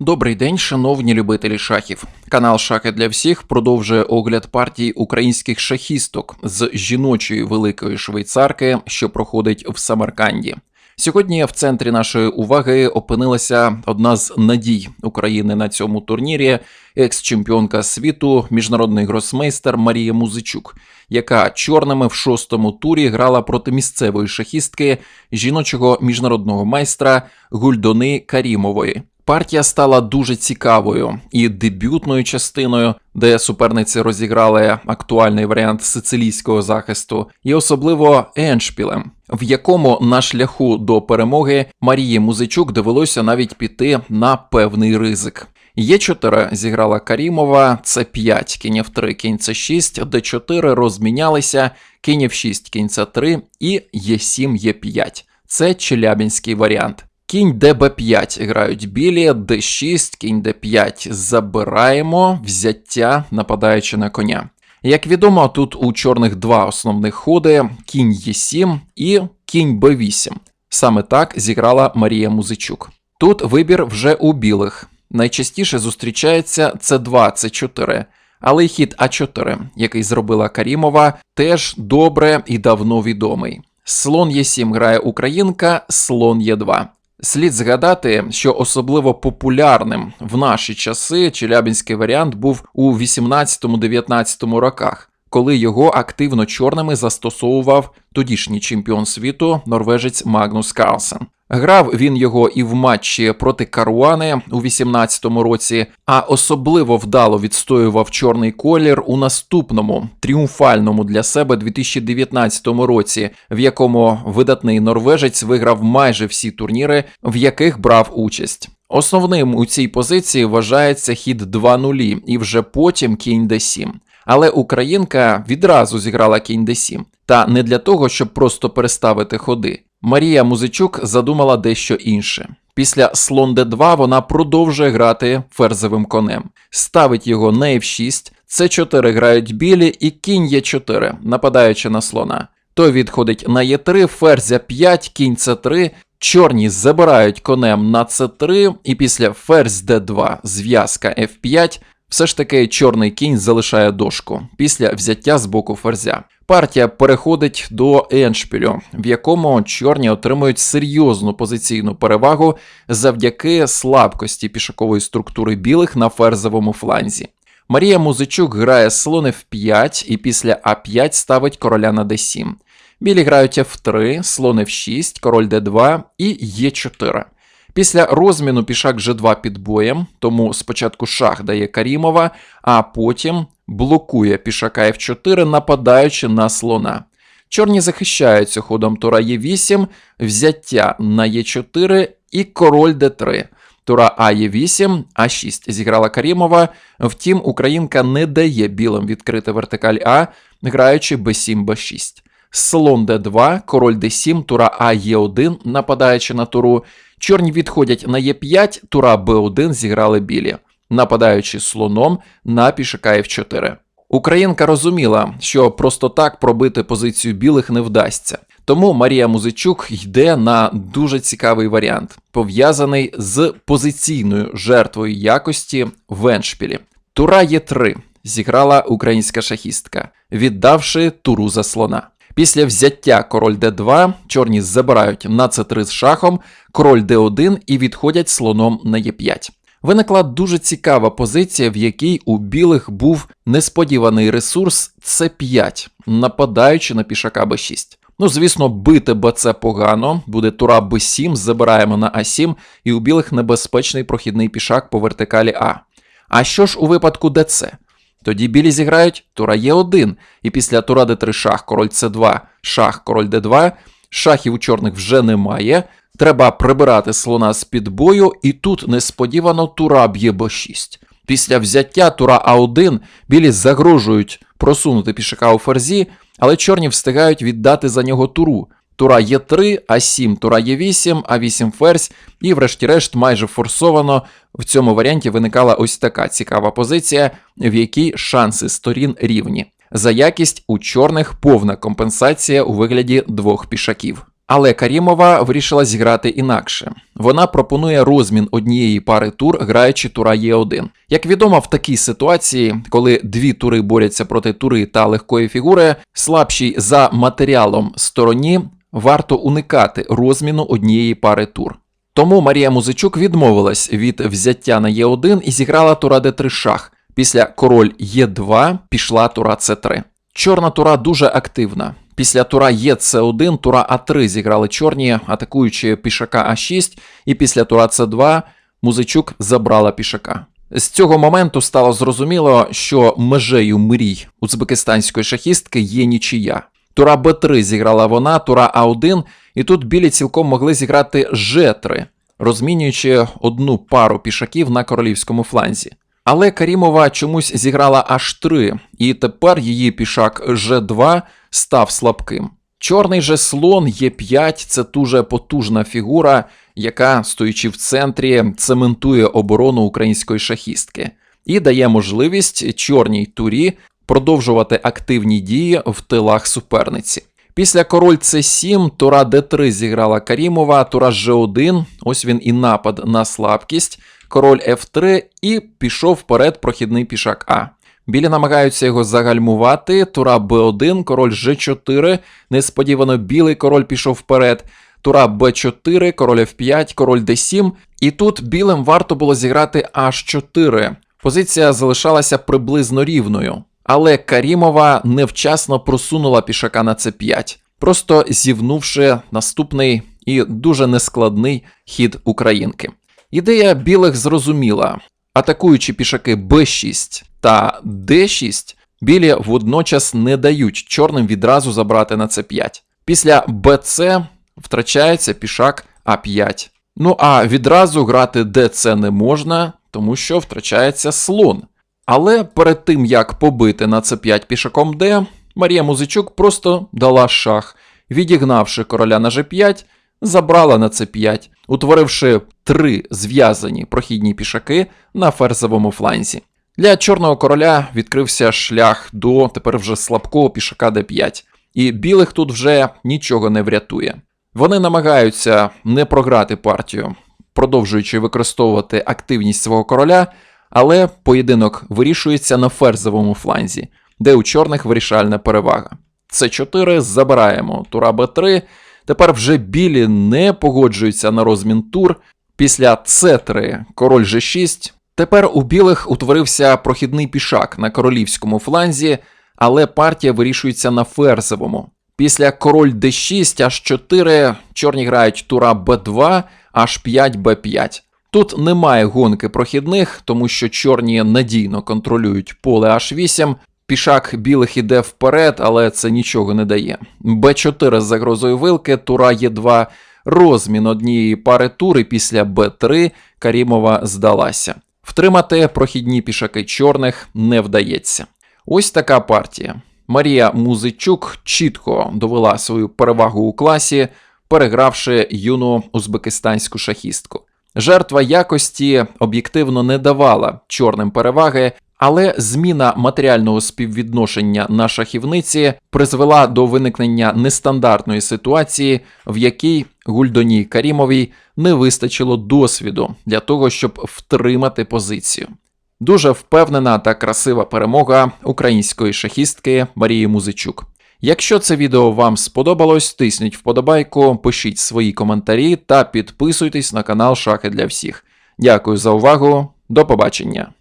Добрий день, шановні любителі шахів. Канал Шахи для всіх продовжує огляд партій українських шахісток з жіночої великої швейцарки, що проходить в Самарканді. Сьогодні в центрі нашої уваги опинилася одна з надій України на цьому турнірі, екс-чемпіонка світу, міжнародний гросмейстер Марія Музичук, яка чорними в шостому турі грала проти місцевої шахістки жіночого міжнародного майстра Гульдони Карімової. Партія стала дуже цікавою і дебютною частиною, де суперниці розіграли актуальний варіант сицилійського захисту, і особливо еншпілем, в якому на шляху до перемоги Марії Музичук довелося навіть піти на певний ризик. Є4 зіграла Карімова, С5, кінь F3, кінь С6, Д4 розмінялися, кінь F6, кінь С3 і Е7, Е5. Це челябінський варіант. Кінь ДБ5 грають білі, Д6, кінь Д5 забираємо, взяття, нападаючи на коня. Як відомо, тут у чорних два основних ходи: кінь Е7 і кінь Б8. Саме так зіграла Марія Музичук. Тут вибір вже у білих. Найчастіше зустрічається С2, С4, але й хід А4, який зробила Карімова, теж добре і давно відомий. Слон Е7 грає Українка, слон Е2. Слід згадати, що особливо популярним в наші часи челябінський варіант був у 18-19 роках, коли його активно чорними застосовував тодішній чемпіон світу норвежець Магнус Карлсен. Грав він його і в матчі проти Каруани у 18-му році, а особливо вдало відстоював чорний колір у наступному тріумфальному для себе 2019 році, в якому видатний норвежець виграв майже всі турніри, в яких брав участь. Основним у цій позиції вважається хід 2-0 і вже потім кінь d7. Але українка відразу зіграла кінь d7. Та не для того, щоб просто переставити ходи. Марія Музичук задумала дещо інше. Після слон d2 вона продовжує грати ферзовим конем, ставить його на f6, c4 грають білі і кінь e4, нападаючи на слона. Той відходить на e3, ферзя 5, кінь c3, чорні забирають конем на c3, і після ферзь d2, зв'язка f5, все ж таки чорний кінь залишає дошку після взяття з боку ферзя. Партія переходить до еншпілю, в якому чорні отримують серйозну позиційну перевагу завдяки слабкості пішакової структури білих на ферзовому фланзі. Марія Музичук грає слон F5 і після А5 ставить короля на d7. Білі грають F3, слон F6, король d2 і Е4. Після розміну пішак G2 під боєм, тому спочатку шах дає Карімова, а потім блокує пішака F4, нападаючи на слона. Чорні захищаються ходом тура Е8, взяття на Е4 і король Д3. Тура А Е8, А6 зіграла Карімова, втім, Українка не дає білим відкрити вертикаль А, граючи Б7, Б6. Слон Д2, король Д7, тура А Е1, нападаючи на туру. Чорні відходять на Е5, тура Б1 зіграли білі, нападаючи слоном на пішака F4. Українка розуміла, що просто так пробити позицію білих не вдасться. Тому Марія Музичук йде на дуже цікавий варіант, пов'язаний з позиційною жертвою якості в Еншпілі. Тура Е3 зіграла українська шахістка, віддавши туру за слона. Після взяття король d2 чорні забирають на c3 з шахом, король d1 і відходять слоном на e5. Виникла дуже цікава позиція, в якій у білих був несподіваний ресурс c5, нападаючи на пішака b6. Ну, звісно, бити БЦ погано, буде тура b7, забираємо на А7, і у білих небезпечний прохідний пішак по вертикалі А. А що ж у випадку ДЦ? Тоді білі зіграють тура Е1, і після тура Д3 шах, король С2, шах, король Д2, шахів у чорних вже немає. Треба прибирати слона з під бою, і тут несподівано тура б'є Б6. Після взяття тура А1 білі загрожують просунути пішака у ферзі, але чорні встигають віддати за нього туру. Тура Е3, А7, Тура Е8, А8 ферзь, і, врешті-решт, майже форсовано в цьому варіанті виникала ось така цікава позиція, в якій шанси сторін рівні. За якість у чорних повна компенсація у вигляді двох пішаків. Але Карімова вирішила зіграти інакше. Вона пропонує розмін однієї пари тур, граючи тура Е1. Як відомо, в такій ситуації, коли дві тури борються проти тури та легкої фігури, слабшій за матеріалом стороні варто уникати розміну однієї пари тур. Тому Марія Музичук відмовилась від взяття на Е1 і зіграла тура Д3 шах. Після король Е2 пішла тура С3. Чорна тура дуже активна. Після тура ЕЦ1, тура А3 зіграли чорні, атакуючи пішака А6, і після тура С2 Музичук забрала пішака. З цього моменту стало зрозуміло, що межею мрій узбекистанської шахістки є нічия. Тура Б3 зіграла вона, тура А1, і тут білі цілком могли зіграти Ж3, розмінюючи одну пару пішаків на королівському фланзі. Але Карімова чомусь зіграла H3, і тепер її пішак G2 став слабким. Чорний же слон Е5 це дуже потужна фігура, яка, стоячи в центрі, цементує оборону української шахістки і дає можливість чорній турі продовжувати активні дії в тилах суперниці. Після король С7, тура Д3 зіграла Карімова, тура Ж1, ось він і напад на слабкість, король Ф3 і пішов вперед прохідний пішак А. Білі намагаються його загальмувати, тура Б1, король Ж4, несподівано білий король пішов вперед, тура Б4, король Ф5, король Д7, і тут білим варто було зіграти H4. Позиція залишалася приблизно рівною. Але Карімова невчасно просунула пішака на С5, просто зівнувши наступний і дуже нескладний хід українки. Ідея білих зрозуміла. Атакуючи пішаки Б6 та Д6, білі водночас не дають чорним відразу забрати на С5. Після БЦ втрачається пішак А5. Ну а відразу грати ДЦ не можна, тому що втрачається слон. Але перед тим як побити на С5 пішаком Д, Марія Музичук просто дала шах, відігнавши короля на Ж5, забрала на С5, утворивши три зв'язані прохідні пішаки на ферзовому фланзі. Для чорного короля відкрився шлях до тепер вже слабкого пішака Д5, і білих тут вже нічого не врятує. Вони намагаються не програти партію, продовжуючи використовувати активність свого короля. Але поєдинок вирішується на ферзовому фланзі, де у чорних вирішальна перевага. С4 забираємо, тура Б3. Тепер вже білі не погоджуються на розмін тур. Після С3 король Ж6. Тепер у білих утворився прохідний пішак на королівському фланзі, але партія вирішується на ферзовому. Після король Д6, H4, чорні грають тура Б2, H5, Б5. Тут немає гонки прохідних, тому що чорні надійно контролюють поле H8. Пішак білих іде вперед, але це нічого не дає. Б4 з загрозою вилки, тура Е2, розмін однієї пари тури після Б3 Карімова здалася. Втримати прохідні пішаки чорних не вдається. Ось така партія. Марія Музичук чітко довела свою перевагу у класі, перегравши юну узбекистанську шахістку. Жертва якості об'єктивно не давала чорним переваги, але зміна матеріального співвідношення на шахівниці призвела до виникнення нестандартної ситуації, в якій Гульдоні Карімовій не вистачило досвіду для того, щоб втримати позицію. Дуже впевнена та красива перемога української шахістки Марії Музичук. Якщо це відео вам сподобалось, тисніть вподобайку, пишіть свої коментарі та підписуйтесь на канал Шахи для всіх. Дякую за увагу, до побачення!